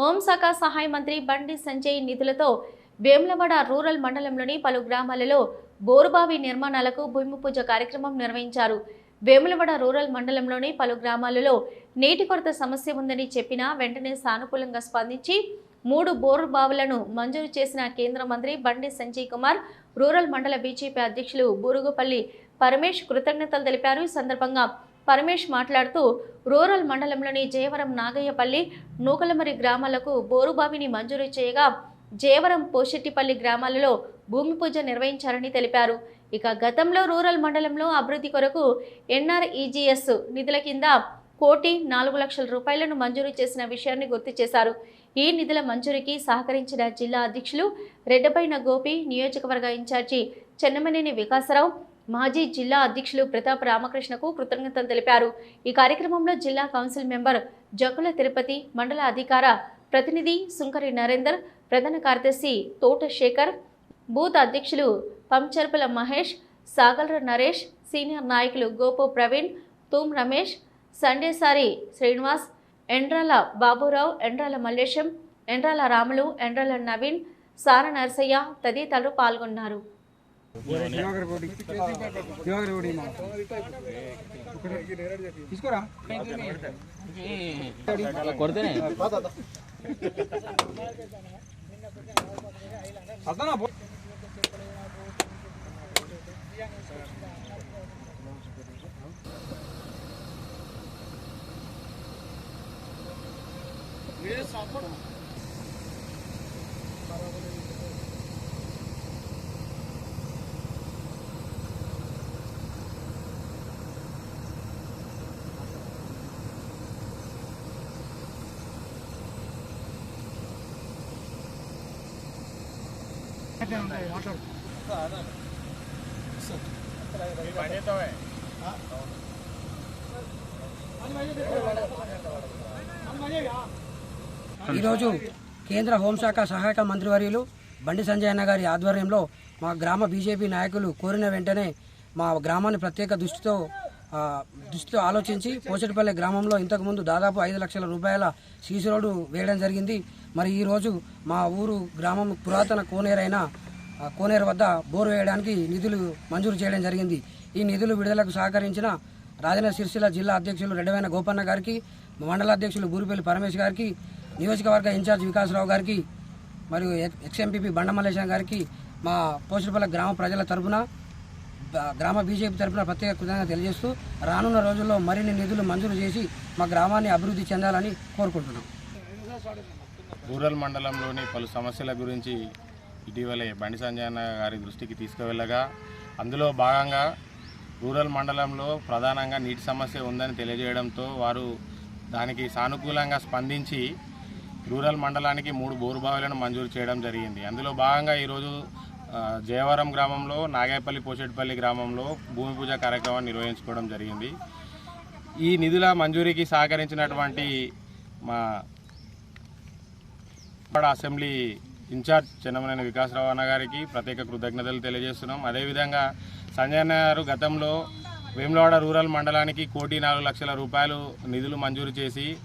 హోంశాఖ సహాయ మంత్రి బండి సంజయ్ నిధులతో వేములవాడ రూరల్ మండలంలోని పలు గ్రామాలలో బోరుబావి నిర్మాణాలకు భూమి పూజ కార్యక్రమం నిర్వహించారు. వేములవాడ రూరల్ మండలంలోని పలు గ్రామాలలో నీటి కొరత సమస్య ఉందని చెప్పినా వెంటనే సానుకూలంగా స్పందించి మూడు బోరు బావులను మంజూరు చేసిన కేంద్ర మంత్రి బండి సంజయ్ కుమార్ రూరల్ మండల బీజేపీ అధ్యక్షులు బూరుగుపల్లి పరమేష్ కృతజ్ఞతలు తెలిపారు. ఈ సందర్భంగా పరమేష్ మాట్లాడుతూ రూరల్ మండలంలోని జయవరం నాగయ్యపల్లి నూకలమరి గ్రామాలకు బోరుబావిని మంజూరు చేయగా జయవరం పోషెట్టిపల్లి గ్రామాలలో భూమి పూజ నిర్వహించారని తెలిపారు. ఇక గతంలో రూరల్ మండలంలో అభివృద్ధి కొరకు ఎన్ఆర్ఈజీఎస్ నిధుల కింద కోటి నాలుగు లక్షల రూపాయలను మంజూరు చేసిన విషయాన్ని గుర్తు చేశారు. ఈ నిధుల మంజూరికి సహకరించిన జిల్లా అధ్యక్షులు రెడ్డపైన గోపి నియోజకవర్గ ఇన్ఛార్జి చెన్నమనేని వికాసరావు మాజీ జిల్లా అధ్యక్షులు ప్రతాప్ రామకృష్ణకు కృతజ్ఞతలు తెలిపారు. ఈ కార్యక్రమంలో జిల్లా కౌన్సిల్ మెంబర్ జకుల తిరుపతి మండల అధికార ప్రతినిధి సుంకరి నరేందర్ ప్రధాన కార్యదర్శి తోట శేఖర్ బూత్ అధ్యక్షులు పంచర్పల మహేష్ సాగల్ర నరేష్ సీనియర్ నాయకులు గోపు ప్రవీణ్ తూమ్ రమేష్ సండేసారి శ్రీనివాస్ ఎండ్రాల బాబురావు ఎండ్రాల మల్లేశం ఎండ్రాల రాములు ఎండ్రాల నవీన్ సార నరసయ్య తదితరులు పాల్గొన్నారు. తీసుకోరా కొడితేనే అతనా సపోర్ట్ ఈరోజు కేంద్ర హోంశాఖ సహాయక మంత్రివర్యులు బండి సంజయ్ అన్న గారి ఆధ్వర్యంలో మా గ్రామ బీజేపీ నాయకులు కోరిన వెంటనే మా గ్రామాన్ని ప్రత్యేక దృష్టితో దృష్టితో ఆలోచించి పోచటిపల్లి గ్రామంలో ఇంతకుముందు దాదాపు ఐదు లక్షల రూపాయల సీసీ రోడ్డు వేయడం జరిగింది. మరి ఈరోజు మా ఊరు గ్రామం పురాతన కోనేరైన కోనేరు వద్ద బోరు వేయడానికి నిధులు మంజూరు చేయడం జరిగింది. ఈ నిధులు విడుదలకు సహకరించిన రాజన్న సిరిసిల్ల జిల్లా అధ్యక్షులు రెడ్డవైన గోపన్న గారికి మండల అధ్యక్షులు బూరిపల్లి పరమేష్ గారికి నియోజకవర్గ ఇన్ఛార్జ్ వికాసరావు గారికి మరియు ఎక్స్ ఎక్స్ఎంపీపీ బండమల్లేశం గారికి మా పోషపల్లి గ్రామ ప్రజల తరఫున గ్రామ బీజేపీ తరఫున ప్రత్యేక కృతజ్ఞత తెలియజేస్తూ రానున్న రోజుల్లో మరిన్ని నిధులు మంజూరు చేసి మా గ్రామాన్ని అభివృద్ధి చెందాలని కోరుకుంటున్నాం. రూరల్ మండలంలోని పలు సమస్యల గురించి ఇటీవలే బండి సంజయన్న గారి దృష్టికి తీసుకువెళ్ళగా అందులో భాగంగా రూరల్ మండలంలో ప్రధానంగా నీటి సమస్య ఉందని తెలియజేయడంతో వారు దానికి సానుకూలంగా స్పందించి రూరల్ మండలానికి మూడు బోరుబావులను మంజూరు చేయడం జరిగింది. అందులో భాగంగా ఈరోజు జయవరం గ్రామంలో నాగేపల్లి పోషెట్పల్లి గ్రామంలో భూమి పూజ కార్యక్రమాన్ని నిర్వహించుకోవడం జరిగింది. ఈ నిధుల మంజూరీకి సహకరించినటువంటి మా అసెంబ్లీ ఇన్ఛార్జ్ చెన్నమనేని వికాసరావు అన్న గారికి ప్రత్యేక కృతజ్ఞతలు తెలియజేస్తున్నాం. అదేవిధంగా సంజయ్ గారు గతంలో వేములవాడ రూరల్ మండలానికి కోటి నాలుగు లక్షల రూపాయలు నిధులు మంజూరు చేసి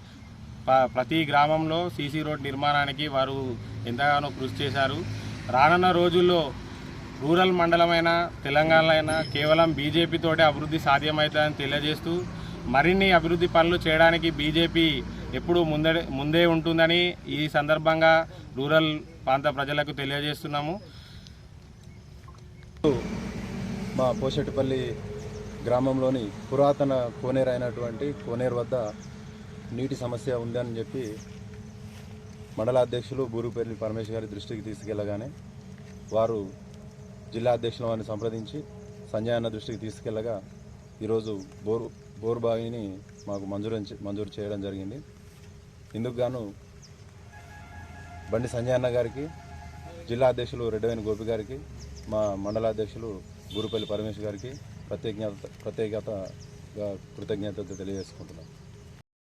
ప- ప్రతి గ్రామంలో సీసీ రోడ్ నిర్మాణానికి వారు ఎంతగానో కృషి చేశారు. రానున్న రోజుల్లో రూరల్ మండలమైన తెలంగాణలో అయినా కేవలం బీజేపీతోటే అభివృద్ధి సాధ్యమవుతుందని తెలియజేస్తూ మరిన్ని అభివృద్ధి పనులు చేయడానికి బీజేపీ ఎప్పుడు ముందే ముందే ఉంటుందని ఈ సందర్భంగా రూరల్ ప్రాంత ప్రజలకు తెలియజేస్తున్నాము. మా పోషెట్టుపల్లి గ్రామంలోని పురాతన కోనేరు అయినటువంటి కోనేరు వద్ద నీటి సమస్య ఉందని చెప్పి మండల అధ్యక్షులు బూరుపల్లి పరమేశ్ గారి దృష్టికి తీసుకెళ్ళగానే వారు జిల్లా అధ్యక్షుల వారిని సంప్రదించి సంజయ్ అన్న దృష్టికి తీసుకెళ్ళగా ఈరోజు బోరు బోరు బావిని మాకు మంజూరు మంజూరు చేయడం జరిగింది. ఇందుకు గాను బండి సంజయ్ అన్న గారికి జిల్లా అధ్యక్షులు రెడ్డవేని గోపి గారికి మా మండల అధ్యక్షులు గురుపల్లి పరమేశ్వర్ గారికి ప్రత్యేకత ప్రత్యేకతగా కృతజ్ఞతలు తెలియజేసుకుంటున్నాను